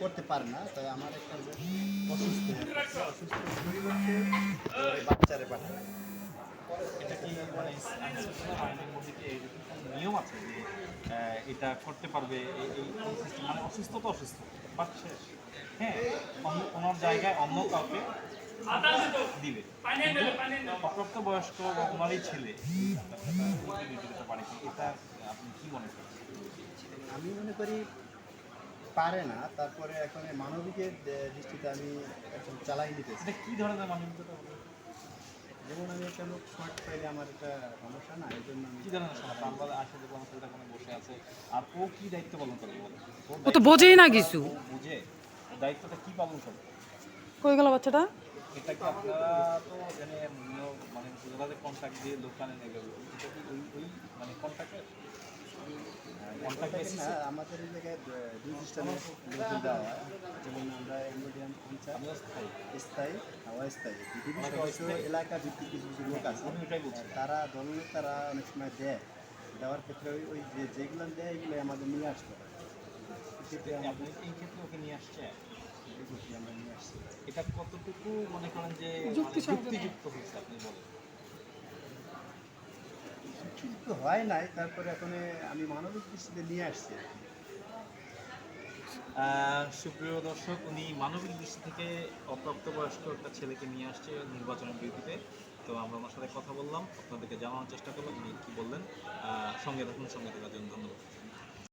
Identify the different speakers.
Speaker 1: করতে পারে না তাই আমার একটা অসুস্থ বাচ্চারে
Speaker 2: এটা কি মানে নিয়ম আছে যে এটা করতে পারবে এই? মানে অসুস্থ তো অসুস্থ বাট হ্যাঁ অন্য ওনার জায়গায় অন্য কাউকে দিবে অপ্রাপ্ত বয়স্ক ওনারই ছেলে। এটা আপনি কি মনে করেন?
Speaker 1: আমি মনে করি পারে না। তারপরে এখন মানবিকের দৃষ্টিতে আমি এখন চালাই নিতেছি
Speaker 2: এটা কি ধরনের মানবিকতা
Speaker 1: যেমন আমি একটা লোক শর্ট পাইলে আমার একটা সমস্যা না এই জন্য আমি
Speaker 2: কি ধরনের সমস্যা? আমরা আসলে কোনো ছেলেটা কোনো বসে আছে। আর ও কি দায়িত্ব পালন করবে
Speaker 3: ও তো বোঝেই না কিছু।
Speaker 2: বুঝে। দায়িত্বটা কি পালন করবে
Speaker 3: কই গেল বাচ্চাটা?
Speaker 2: আপনারা তো মানে কন্ট্যাক্ট দিয়ে দোকানে নেবে এটা কি ওই ওই মানে কন্ট্যাক্ট বেসিস
Speaker 1: আমাদের এই জায়গায় দুই সিস্টেমের লোকজন দেওয়া হয়। যেমন আমরা এমডিএম পঞ্চায়েত
Speaker 2: আমি স্থায়ী?
Speaker 1: স্থায়ী অস্থায়ী। বিভিন্ন সদস্য এলাকা ভিত্তিক কিছু কিছু লোক আছে।
Speaker 2: বলছি
Speaker 1: তারা দলনেতা তারা অনেক সময় দেয়। দেওয়ার ক্ষেত্রে ওই যেগুলো দেয় এগুলো আমাদের নিয়ে আসতে হয়। সেক্ষেত্রে আমাদের
Speaker 2: এই ক্ষেত্রে ওকে নিয়ে আসছে
Speaker 1: আমরা নিয়ে আসছি
Speaker 2: এটা কতটুকু মনে করেন যে মানে যুক্তিযুক্ত হয়েছে আপনি বলেন।
Speaker 1: কিন্তু হয় নাই তারপরে এখন আমি মানবিক দৃষ্টিতে নিয়ে আসছি
Speaker 2: আহ, সুপ্রিয় দর্শক উনি মানবিক দৃষ্টি থেকে অপ্রাপ্তবয়স্ক একটা ছেলেকে নিয়ে আসছে নির্বাচনের বিরতিতে। তো আমরা ওনার সাথে কথা বললাম আপনাদেরকে জানানোর চেষ্টা করলাম উনি কী বললেন। আহ, সঙ্গে থাকুন সঙ্গে থাকার জন্য ধন্যবাদ।